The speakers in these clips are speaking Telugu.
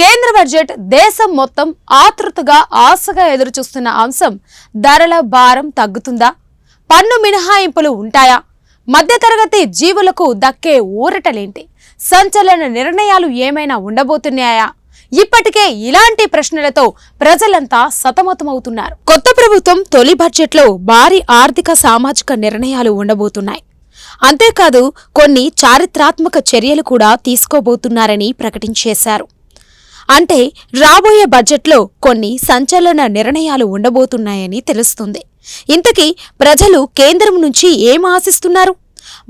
కేంద్ర బడ్జెట్ దేశం మొత్తం ఆతృతగా ఆశగా ఎదురుచూస్తున్న అంశం ధరల భారం తగ్గుతుందా? పన్ను మినహాయింపులు ఉంటాయా? మధ్యతరగతి జీవులకు దక్కే ఊరటలేంటి? సంచలన నిర్ణయాలు ఏమైనా ఉండబోతున్నాయా? ఇప్పటికే ఇలాంటి ప్రశ్నలతో ప్రజలంతా సతమతమవుతున్నారు. కొత్త ప్రభుత్వం తొలి బడ్జెట్లో భారీ ఆర్థిక సామాజిక నిర్ణయాలు ఉండబోతున్నాయి. అంతేకాదు కొన్ని చారిత్రాత్మక చర్యలు కూడా తీసుకోబోతున్నారని ప్రకటించేశారు. అంటే రాబోయే బడ్జెట్లో కొన్ని సంచలన నిర్ణయాలు ఉండబోతున్నాయని తెలుస్తుంది. ఇంతకీ ప్రజలు కేంద్రం నుంచి ఏం ఆశిస్తున్నారు?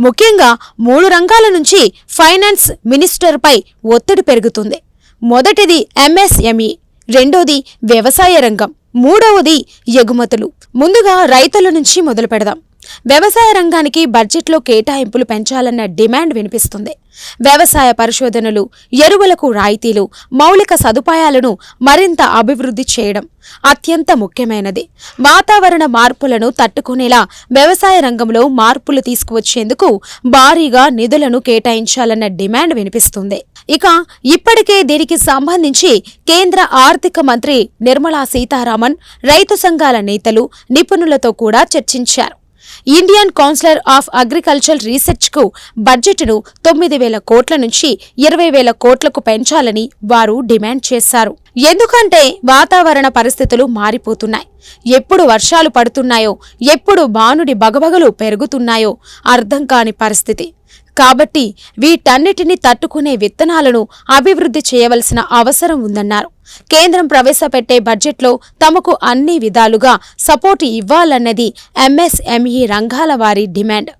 ముఖ్యంగా మూడు రంగాల నుంచి ఫైనాన్స్ మినిస్టర్పై ఒత్తిడి పెరుగుతుంది. మొదటిది ఎంఎస్ఎంఈ రెండోది వ్యవసాయ రంగం మూడవది ఎగుమతులు. ముందుగా రైతుల నుంచి మొదలు పెడదాం వ్యవసాయ రంగానికి బడ్జెట్లో కేటాయింపులు పెంచాలన్న డిమాండ్ వినిపిస్తుంది. వ్యవసాయ పరిశోధనలు ఎరువులకు రాయితీలు మౌలిక సదుపాయాలను మరింత అభివృద్ధి చేయడం అత్యంత ముఖ్యమైనది. వాతావరణ మార్పులను తట్టుకునేలా వ్యవసాయ రంగంలో మార్పులు తీసుకువచ్చేందుకు భారీగా నిధులను కేటాయించాలన్న డిమాండ్ వినిపిస్తుంది. ఇక ఇప్పటికే దీనికి సంబంధించి కేంద్ర ఆర్థిక మంత్రి నిర్మలా సీతారామన్ రైతు సంఘాల నేతలు నిపుణులతో కూడా చర్చించారు. ఇండియన్ కౌన్సిలర్ ఆఫ్ అగ్రికల్చర్ రీసెర్చ్కు బడ్జెట్ను తొమ్మిది వేల కోట్ల నుంచి ఇరవై వేల కోట్లకు పెంచాలని వారు డిమాండ్ చేశారు. ఎందుకంటే వాతావరణ పరిస్థితులు మారిపోతున్నాయి. ఎప్పుడు వర్షాలు పడుతున్నాయో ఎప్పుడు బానుడి బగబగలు పెరుగుతున్నాయో అర్థం కాని పరిస్థితి. కాబట్టి వీటన్నిటిని తట్టుకునే విత్తనాలను అభివృద్ధి చేయవలసిన అవసరం ఉందన్నారు. కేంద్రం ప్రవేశపెట్టే బడ్జెట్లో తమకు అన్ని విధాలుగా సపోర్టు ఇవ్వాలన్నది ఎంఎస్ఎంఈ రంగాల వారి డిమాండ్.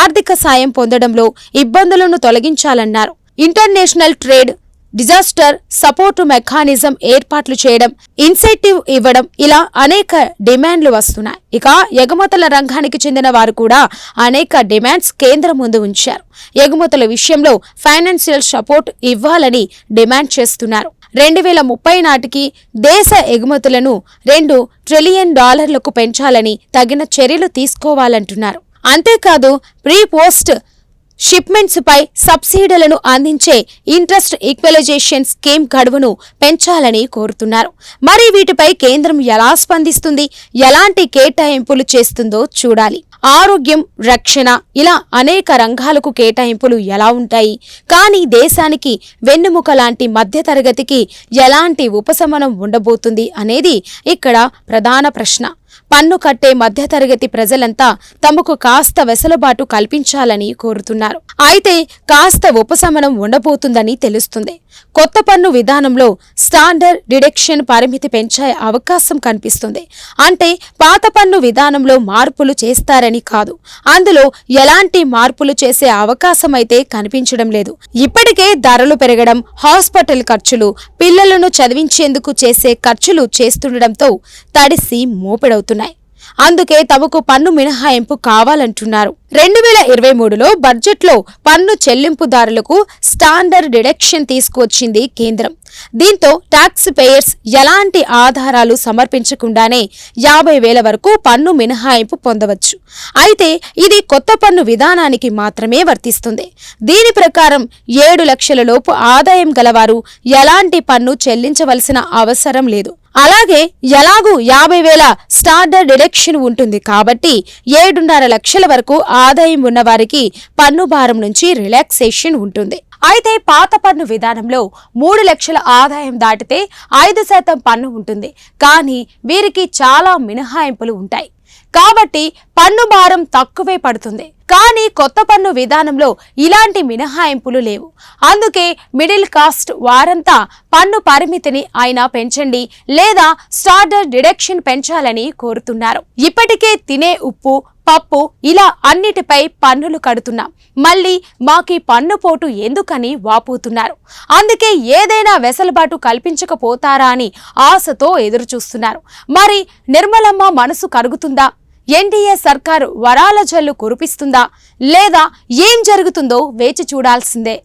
ఆర్థిక సాయం పొందడంలో ఇబ్బందులను తొలగించాలన్నారు. International trade disaster support mechanism ఏర్పాట్లు చేయడం ఇన్సెంటివ్ ఇవ్వడం ఇలా అనేక డిమాండ్లు వస్తున్నాయి. ఇక ఎగుమతుల రంగానికి చెందిన వారు కూడా అనేక డిమాండ్స్ కేంద్రం ముందు ఉంచారు. ఎగుమతుల విషయంలో ఫైనాన్షియల్ సపోర్ట్ ఇవ్వాలని డిమాండ్ చేస్తున్నారు. రెండు వేల ముప్పై నాటికి దేశ ఎగుమతులను రెండు ట్రిలియన్ డాలర్లకు పెంచాలని తగిన చర్యలు తీసుకోవాలంటున్నారు. అంతేకాదు ప్రీ పోస్ట్ షిప్మెంట్స్ పై సబ్సిడీలను అందించే ఇంట్రెస్ట్ ఈక్వలైజేషన్ స్కీమ్ గడువును పెంచాలని కోరుతున్నారు. మరి వీటిపై కేంద్రం ఎలా స్పందిస్తుంది? ఎలాంటి కేటాయింపులు చేస్తుందో చూడాలి. ఆరోగ్యం రక్షణ ఇలా అనేక రంగాలకు కేటాయింపులు ఎలా ఉంటాయి? కానీ దేశానికి వెన్నుముక లాంటి మధ్యతరగతికి ఎలాంటి ఉపశమనం ఉండబోతుంది అనేది ఇక్కడ ప్రధాన ప్రశ్న. పన్ను కట్టే మధ్యతరగతి ప్రజలంతా తమకు కాస్త వెసులుబాటు కల్పించాలని కోరుతున్నారు. అయితే కాస్త ఉపశమనం ఉండబోతుందని తెలుస్తుంది. కొత్త పన్ను విధానంలో స్టాండర్డ్ డిడక్షన్ పరిమితి పెంచే అవకాశం కనిపిస్తుంది. అంటే పాత పన్ను విధానంలో మార్పులు చేస్తారని కాదు. అందులో ఎలాంటి మార్పులు చేసే అవకాశం అయితే కనిపించడం లేదు. ఇప్పటికే ధరలు పెరగడం హాస్పిటల్ ఖర్చులు పిల్లలను చదివించేందుకు చేసే ఖర్చులు చేస్తుండటంతో తడిసి మోపెడవుతున్నాయి అందుకే తమకు పన్ను మినహాయింపు కావాలంటున్నారు. రెండు వేల ఇరవై మూడులో బడ్జెట్లో పన్ను చెల్లింపుదారులకు స్టాండర్డ్ డిడక్షన్ తీసుకువచ్చింది కేంద్రం. దీంతో టాక్స్ పేయర్స్ ఎలాంటి ఆధారాలు సమర్పించకుండానే యాభై వేల వరకు పన్ను మినహాయింపు పొందవచ్చు. అయితే ఇది కొత్త పన్ను విధానానికి మాత్రమే వర్తిస్తుంది. దీని ప్రకారం ఏడు లక్షల లోపు ఆదాయం గలవారు ఎలాంటి పన్ను చెల్లించవలసిన అవసరం లేదు. అలాగే ఎలాగూ యాభై వేల స్టాండర్డ్ డిడక్షన్ ఉంటుంది కాబట్టి ఏడున్నర లక్షల వరకు ఆదాయం ఉన్నవారికి పన్ను భారం నుంచి రిలాక్సేషన్ ఉంటుంది. అయితే పాత పన్ను విధానంలో మూడు లక్షల ఆదాయం దాటితే ఐదు శాతం పన్ను ఉంటుంది. కానీ వీరికి చాలా మినహాయింపులు ఉంటాయి. కాబట్టి పన్ను భారం తక్కువే పడుతుంది. కానీ కొత్త పన్ను విధానంలో ఇలాంటి మినహాయింపులు లేవు. అందుకే మిడిల్ కాస్ట్ వారంతా పన్ను పరిమితిని ఆయన పెంచండి లేదా స్టార్డర్ డిడక్షన్ పెంచాలని కోరుతున్నారు. ఇప్పటికే తినే ఉప్పు పప్పు ఇలా అన్నిటిపై పన్నులు కడుతున్నాం. మళ్ళీ మాకీ పన్ను పోటు ఎందుకని వాపోతున్నారు? అందుకే ఏదైనా వెసలుబాటు కల్పించకపోతారా అని ఆశతో ఎదురుచూస్తున్నారు. మరి నిర్మలమ్మ మనసు కరుగుతుందా? ఎన్డీఏ సర్కారు వరాల జల్లు కురిపిస్తుందా? లేదా ఏం జరుగుతుందో వేచి చూడాల్సిందే.